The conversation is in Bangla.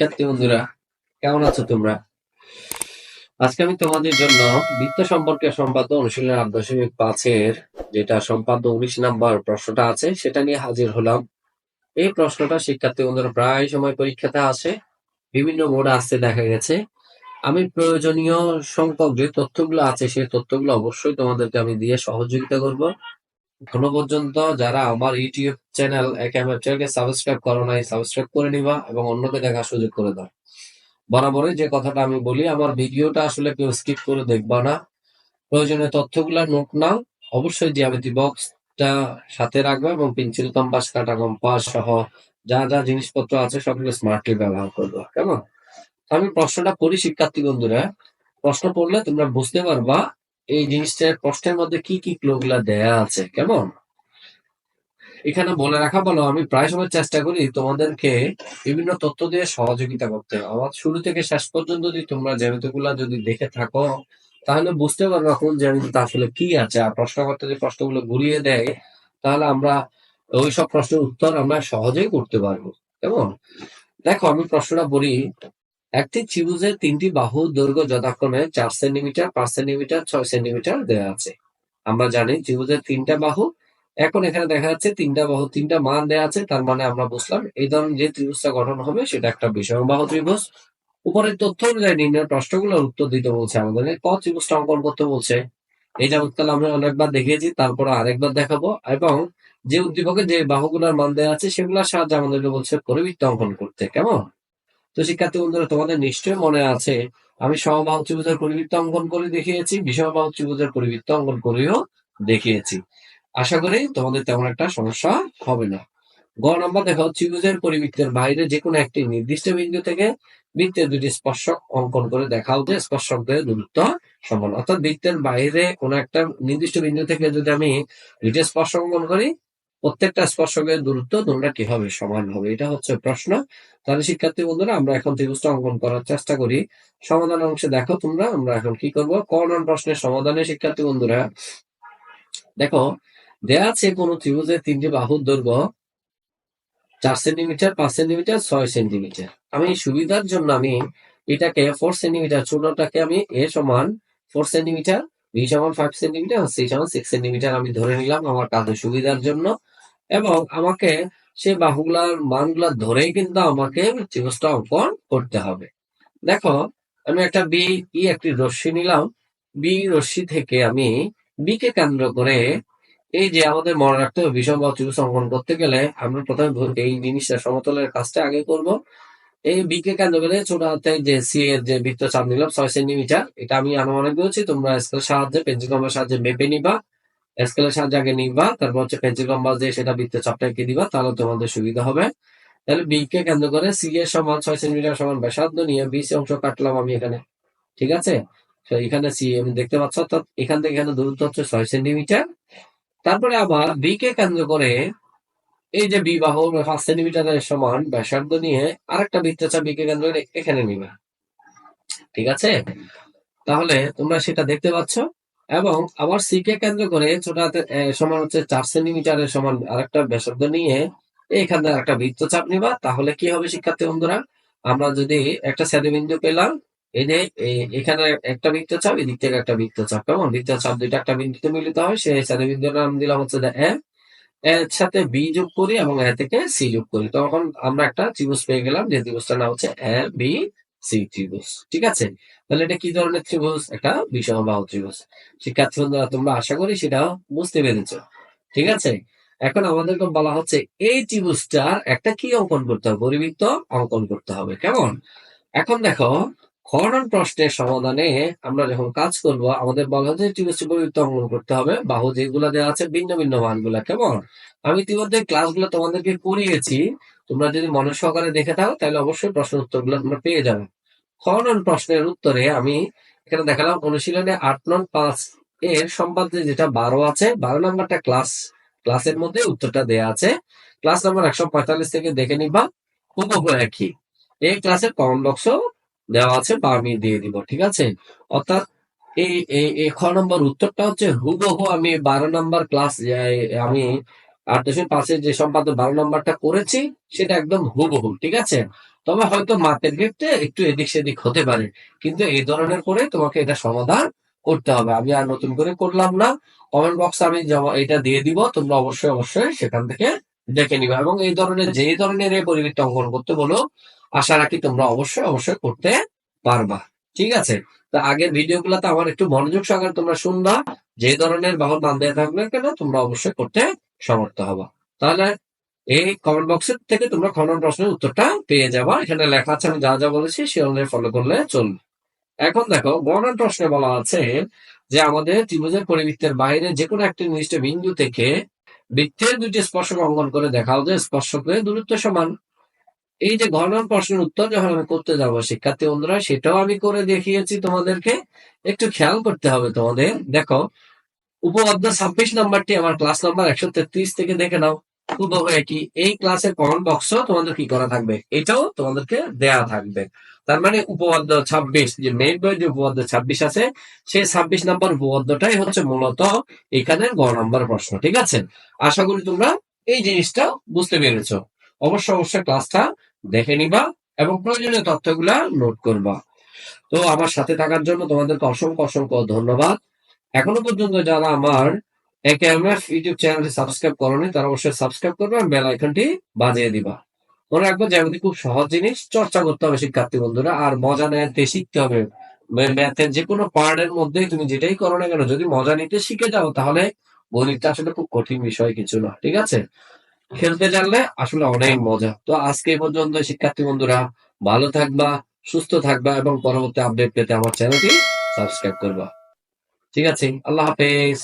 শিক্ষার্থী বন্ধুরা, কেমন আছো তোমরা? আজকে আমি তোমাদের জন্য বৃত্ত সম্পর্কে সম্পাদ্য অনুশীলন আট দশমিক পাঁচের যেটা সম্পাদ্য উনিশ নাম্বার প্রশ্নটা আছে, সেটা নিয়ে হাজির হলাম। এই প্রশ্নটা শিক্ষার্থী বন্ধুরা প্রায় সময় পরীক্ষাতে আসে, বিভিন্ন মোড়ে আসতে দেখা গেছে। আমি প্রয়োজনীয় সংখ্যক যে তথ্যগুলো আছে, সেই তথ্যগুলো অবশ্যই তোমাদেরকে আমি দিয়ে সহযোগিতা করব। এখনও পর্যন্ত যারা আমার ইউটিউব চ্যানেল একেবারে চ্যানেলকে সাবস্ক্রাইব করো নাই সাবস্ক্রাইব করে নিবা এবং অন্যকে দেখার সুযোগ করে দাও। বরাবরই যে কথাটা আমি বলি, আমার ভিডিওটা আসলে কেউ স্কিপ করে দেখবা না। প্রয়োজনীয় তথ্যগুলা নোট নাও। অবশ্যই জ্যামিতি বক্সটা সাথে রাখবে এবং পেন্সিল কম্পাস কাটা কম্পাস সহ যা যা জিনিসপত্র আছে সবগুলো স্মার্টলি ব্যবহার করবা। কেমন? আমি প্রশ্নটা পড়ি, শিক্ষার্থী বন্ধুরা। প্রশ্ন পড়লে তোমরা বুঝতে পারবা এই জিনিসটার প্রশ্নের মধ্যে কি কি ক্লুগুলা দেয়া আছে, কেমন? এখানে বলে রাখা বলো, আমি প্রায় সময় চেষ্টা করি তোমাদেরকে বিভিন্ন তথ্য দিয়ে সহযোগিতা করতে। আমার শুরু থেকে শেষ পর্যন্ত যদি তোমরা জ্যামিতিগুলা যদি দেখে থাকো, তাহলে বুঝতে পারবে কোন জ্যামিতিতে আসলে কি আছে। আর প্রশ্ন করতে যে প্রশ্নগুলো ঘুরিয়ে দেয়, তাহলে আমরা ওই সব প্রশ্নের উত্তর আমরা সহজেই করতে পারব। কেমন? দেখো, আমি প্রশ্নটা বলি একটি ত্রিভুজের তিনটি বাহু দৈর্ঘ্য যথাক্রমে চার সেন্টিমিটার, পাঁচ সেন্টিমিটার, ছয় সেন্টিমিটার দেওয়া আছে। আমরা জানি ত্রিভুজের তিনটা বাহু। এখন এখানে দেখা যাচ্ছে তিনটা বাহু, তিনটা মান দেওয়া আছে, তার মানে আমরা বুঝলাম এই ধরনের যে ত্রিভুজটা গঠন হবে, সেটা একটা বিষয় বাহু ত্রিভুজ। উপরের তথ্য অনুযায়ী নির্ণয় প্রশ্নগুলোর উত্তর দিতে বলছে আমাদের। ক ত্রিভুজটা অঙ্কন করতে বলছে। এই যাবৎকাল আমরা অনেকবার দেখিয়েছি, তারপর আরেকবার দেখাবো। এবং যে উদ্দীপকে যে বাহুগুলোর মান দেওয়া আছে, সেগুলোর সাহায্যে আমাদেরকে বলছে পরিবৃত্ত অঙ্কন করতে। কেমন? তো শিক্ষার্থী বন্ধুরা, তোমাদের নিশ্চয়ই মনে আছে, আমি সমবাহু ত্রিভুজের পরিবৃত্ত অঙ্কন করে দেখিয়েছি, বিষমবাহু ত্রিভুজের পরিবৃত্ত অঙ্কন করেও দেখিয়েছি। আশা করি তোমাদের তেমন একটা সমস্যা হবে না। গ নম্বর, দেখো, ত্রিভুজের পরিবৃত্তের বাইরে যে কোনো একটি নির্দিষ্ট বিন্দু থেকে বৃত্তের দুটি স্পর্শক অঙ্কন করে দেখাও যে স্পর্শকদের দূরত্ব সমান। অর্থাৎ বৃত্তের বাইরে কোনো একটা নির্দিষ্ট বিন্দু থেকে যদি আমি দুটি স্পর্শক অঙ্কন করি প্রত্যেকটা স্পর্শকের দূরত্ব তোমরা কীভাবে সমান হবে? এটা হচ্ছে প্রশ্ন। তাহলে শিক্ষার্থী বন্ধুরা, আমরা এখন ত্রিভুজটা অঙ্কন করার চেষ্টা করি। সমাধান অংশে দেখো তোমরা, আমরা এখন কি করব? কর্ণন প্রশ্নের সমাধানে শিক্ষার্থী বন্ধুরা, দেখো, দেয়া আছে কোন ত্রিভুজের তিনটি বাহুর দৈর্ঘ্য চার সেন্টিমিটার, পাঁচ সেন্টিমিটার, ছয় সেন্টিমিটার। আমি সুবিধার জন্য আমি এটাকে ফোর সেন্টিমিটার ছোটটাকে আমি এ সমান ফোর সেন্টিমিটার বি সমান ফাইভ সেন্টিমিটার সি সমান সিক্স সেন্টিমিটার আমি ধরে নিলাম আমার কাজের সুবিধার জন্য। এবং আমাকে সে বাহুগুলার মানগুলা ধরেই কিন্তু আমাকে ত্রিভুজটা অঙ্কন করতে হবে। দেখো, আমি একটা বি ই একটি রশ্মি নিলাম। বি রশ্মি থেকে আমি বি কে কেন্দ্র করে এই যে আমাদের মনে রাখতে হবে বিষম বা ত্রিভুজ অঙ্কন করতে গেলে আমরা প্রথমে ভু- এই জিনিসটা সমতলের কাজটা আগে করব। এই বি কে কেন্দ্র করে ছোট হাতে যে সি এর যে বৃত্ত চাপ নিলাম, ছয় সেন্টিমিটার, এটা আমি আনুমানিক বলছি, তোমরা স্কেলের সাহায্যে পেন্সিল কম্পাসের সাহায্যে মেপে নিবা স্কেলের সাহায্যে আগে নিবা, তারপর হচ্ছে পেন্সিল কম্পাস দিয়ে সেটা বৃত্ত চাপটা এঁকে দিবা, তাহলে তোমাদের সুবিধা হবে। তাহলে বি কে কেন্দ্র করে সি এর সমান ছয় সেন্টিমিটার সমান ব্যাসার্ধ নিয়ে বি সি অংশ কাটলাম আমি এখানে, ঠিক আছে? তো এখানে সি আমি দেখতে পাচ্ছ, অর্থাৎ এখান থেকে এখানে দূরত্ব হচ্ছে ছয় সেন্টিমিটার। তারপরে আবার বি কে কেন্দ্র করে এই যে বিবাহ পাঁচ সেন্টিমিটারের সমান ব্যাসার্ধ নিয়ে আরেকটা বৃত্তচাপ বি কে কেন্দ্র এখানে নিবে। ঠিক আছে? তাহলে তোমরা সেটা দেখতে পাচ্ছ এবং আবার সি কে কেন্দ্র করে ছোট হাতের এ, সমান হচ্ছে চার সেন্টিমিটারের সমান আরেকটা ব্যাসার্ধ নিয়ে এখানে আরেকটা বৃত্তচাপ নিবা। তাহলে কি হবে শিক্ষার্থী বন্ধুরা? আমরা যদি একটা বিন্দু পেলাম এই যে এখানে একটা বৃত্তচাপ এদিক থেকে একটা বৃত্তচাপ। কেমন? বৃত্তচাপ দুইটা একটা বিন্দুতে মিলিত হয় সেই বিন্দুর নাম দিলাম হচ্ছে এ এর সাথে বি যোগ করি এবং এ থেকে সি যোগ করি। তখন আমরা একটা ত্রিভুজ পেয়ে গেলাম, যে ত্রিভুজটার নাম হচ্ছে এ বি সি ত্রিভুজ। ঠিক আছে? তাহলে এটা কি ধরনের ত্রিভুজ? একটা বিষমবাহু ত্রিভুজ। শিক্ষার্থী বন্ধুরা তোমরা আশা করি সেটা বুঝতে পেরেছ। ঠিক আছে? এখন আমাদেরকে বলা হচ্ছে এই ত্রিভুজটার একটা কি অঙ্কন করতে হবে? পরিবৃত্ত অঙ্কন করতে হবে। কেমন? এখন দেখো খনন প্রশ্নের সমাধানে আমরা যখন কাজ করব, আমাদের বলা হচ্ছে ত্রিভুজ অঙ্কন করতে হবে। বাহু যেগুলো দেওয়া আছে ভিন্ন ভিন্ন মানগুলা, কেমন? আমি ইতিমধ্যে ক্লাসগুলো তোমাদেরকে করিয়েছি। তোমরা যদি মনে সহকারে দেখে থাকো, তাহলে অবশ্যই প্রশ্ন উত্তরগুলো তোমরা পেয়ে যাবে। খনন প্রশ্নের উত্তরে আমি এখানে দেখালাম অনুশীলনে আট নং পাঁচ এর সম্পাদ্যে যেটা বারো আছে, বারো নাম্বারটা ক্লাস, ক্লাসের মধ্যে উত্তরটা দেয়া আছে। ক্লাস নাম্বার একশো পঁয়তাল্লিশ থেকে দেখে নিবা, হুবহু একই। এই ক্লাসের কমন বক্স দেওয়া আছে, বা আমি দিয়ে দিব, ঠিক আছে? অর্থাৎ এই এই খ নম্বর উত্তরটা হচ্ছে, হুবহু আমি বারো নম্বর ক্লাস আমি আট দশমিক যে সম্পাদ্য বারো নম্বরটা করেছি, সেটা একদম হুবহু, ঠিক আছে? তবে হয়তো মাতের ক্ষেত্রে একটু এদিক সেদিক হতে পারে, কিন্তু এই ধরনের করে তোমাকে এটা সমাধান করতে হবে। আমি আর নতুন করে করলাম না। কমেন্ট বক্সে আমি এটা দিয়ে দিব, তোমরা অবশ্যই অবশ্যই সেখান থেকে দেখে নিবা এবং এই ধরনের যে ধরনের এই পরিবৃত্ত অঙ্কন করতে বলো আশা রাখি তোমরা অবশ্যই অবশ্যই করতে পারবা। ঠিক আছে? তা আগের ভিডিও গুলাতে আমার একটু মনোযোগ সহকারে তোমরা শুনবা। যে ধরনের বাহন মান দেওয়া থাকবে কেন, তোমরা অবশ্যই করতে সমর্থ হবা। তাহলে এই কমেন্ট বক্সের থেকে তোমরা খনন প্রশ্নের উত্তরটা পেয়ে যাবা। এখানে লেখা আছে, আমি যা যা বলেছি সে অনুযায়ী ফলো করলে চলবে। এখন দেখো গণন প্রশ্নে বলা আছে যে আমাদের ত্রিভুজের পরিবৃত্তের বাইরে যে কোনো একটি নির্দিষ্ট বিন্দু থেকে বৃত্তের দুটি স্পর্শক অঙ্কন করে দেখাও যে স্পর্শকের দূরত্ব সমান। এই যে গণন প্রশ্নের উত্তর যখন আমি করতে যাব শিক্ষার্থী বন্ধুরা সেটাও আমি করে দেখিয়েছি তোমাদেরকে। একটু খেয়াল করতে হবে তোমাদের। দেখো, উপপাদ্য ছাব্বিশ নাম্বারটি আমার ক্লাস নাম্বার একশো তেত্রিশ থেকে দেখে নাও। হুবহু এই ক্লাসের কমেন্ট বক্সও তোমাদের কি করা থাকবে? এটাও তোমাদেরকে দেয়া থাকবে। তার মানে উপপাদ্য ছাব্বিশ, যে মেইন বই যে উপপাদ্য ছাব্বিশ আছে, সেই ছাব্বিশ নাম্বার উপপাদ্যটাই হচ্ছে মূলত এখানের গ নাম্বার প্রশ্ন, ঠিক আছে? আশা করি তোমরা এই জিনিসটা বুঝতে পেরেছ। অবশ্য অবশ্যই ক্লাসটা দেখে নিবা এবং প্রয়োজনীয় তথ্যগুলা নোট করবা। তো আমার সাথে থাকার জন্য তোমাদেরকে অসংখ্য অসংখ্য ধন্যবাদ। এখনও পর্যন্ত যারা আমার একেএমএফ ইউটিউব চ্যানেলটি সাবস্ক্রাইব করনি, তারা অবশ্যই সাবস্ক্রাইব করবে বেল আইকনটি বাজিয়ে দিবা। মনে রাখব জ্যামিতি খুব সহজ জিনিস, চর্চা করতে হবে শিক্ষার্থী বন্ধুরা, আর মজা নিতে শিখতে হবে। ম্যাথের যে কোনো পার্টের মধ্যে তুমি যেটাই করো না কেন, যদি মজা নিতে শিখে যাও, তাহলে গণিতটা আসলে খুব কঠিন বিষয় কিছু না, ঠিক আছে? খেলতে জানলে আসলে অনেক মজা। তো আজকে পর্যন্ত, শিক্ষার্থী বন্ধুরা, ভালো থাকবা, সুস্থ থাকবা এবং পরবর্তী আপডেট পেতে আমার চ্যানেলটি সাবস্ক্রাইব করবা। ঠিক আছে, আল্লাহ হাফেজ।